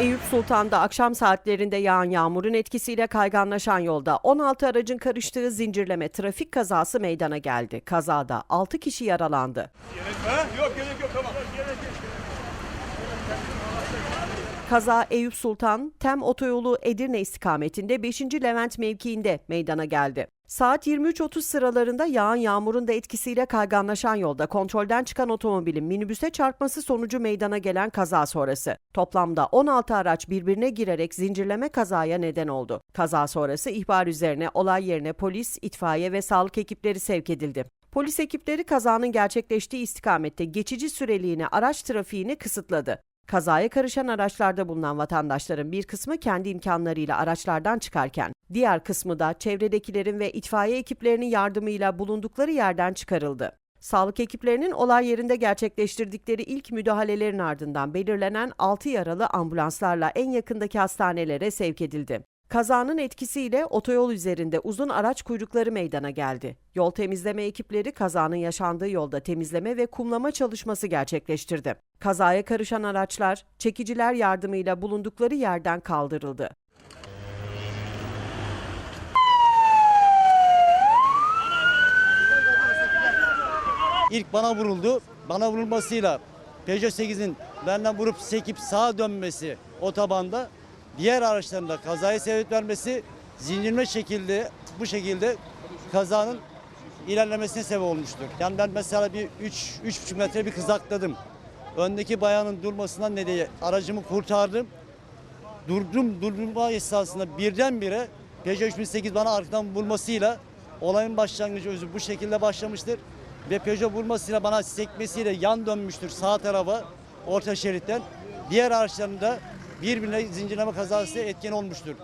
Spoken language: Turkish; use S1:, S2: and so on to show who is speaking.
S1: Eyüp Sultan'da akşam saatlerinde yağan yağmurun etkisiyle kayganlaşan yolda 16 aracın karıştığı zincirleme trafik kazası meydana geldi. Kazada 6 kişi yaralandı.
S2: Ha? Yok gerek yok tamam.
S1: Kaza Eyüp Sultan, Tem Otoyolu Edirne istikametinde 5. Levent mevkiinde meydana geldi. Saat 23.30 sıralarında yağan yağmurun da etkisiyle kayganlaşan yolda kontrolden çıkan otomobilin minibüse çarpması sonucu meydana gelen kaza sonrası. Toplamda 16 araç birbirine girerek zincirleme kazaya neden oldu. Kaza sonrası ihbar üzerine olay yerine polis, itfaiye ve sağlık ekipleri sevk edildi. Polis ekipleri kazanın gerçekleştiği istikamette geçici süreliğine araç trafiğini kısıtladı. Kazaya karışan araçlarda bulunan vatandaşların bir kısmı kendi imkanlarıyla araçlardan çıkarken, diğer kısmı da çevredekilerin ve itfaiye ekiplerinin yardımıyla bulundukları yerden çıkarıldı. Sağlık ekiplerinin olay yerinde gerçekleştirdikleri ilk müdahalelerin ardından belirlenen 6 yaralı ambulanslarla en yakındaki hastanelere sevk edildi. Kazanın etkisiyle otoyol üzerinde uzun araç kuyrukları meydana geldi. Yol temizleme ekipleri kazanın yaşandığı yolda temizleme ve kumlama çalışması gerçekleştirdi. Kazaya karışan araçlar çekiciler yardımıyla bulundukları yerden kaldırıldı.
S3: İlk bana vuruldu. Bana vurulmasıyla Peugeot 8'in benden vurup sekip sağa dönmesi otobanda diğer araçların da kazaya sebep vermesi zincirme şekilde bu şekilde kazanın ilerlemesine sebep olmuştur. Yani ben mesela bir 3 3,5 metre bir kızakladım. Öndeki bayanın durmasından nedeni aracımı kurtardım. Durdum durdurma esasında birdenbire Peugeot 3008 bana arkadan vurmasıyla olayın başlangıcı özü bu şekilde başlamıştır. Ve Peugeot vurmasıyla bana sekmesiyle yan dönmüştür sağ tarafa orta şeritten. Diğer araçların da birbirine zincirleme kazası etken olmuştur.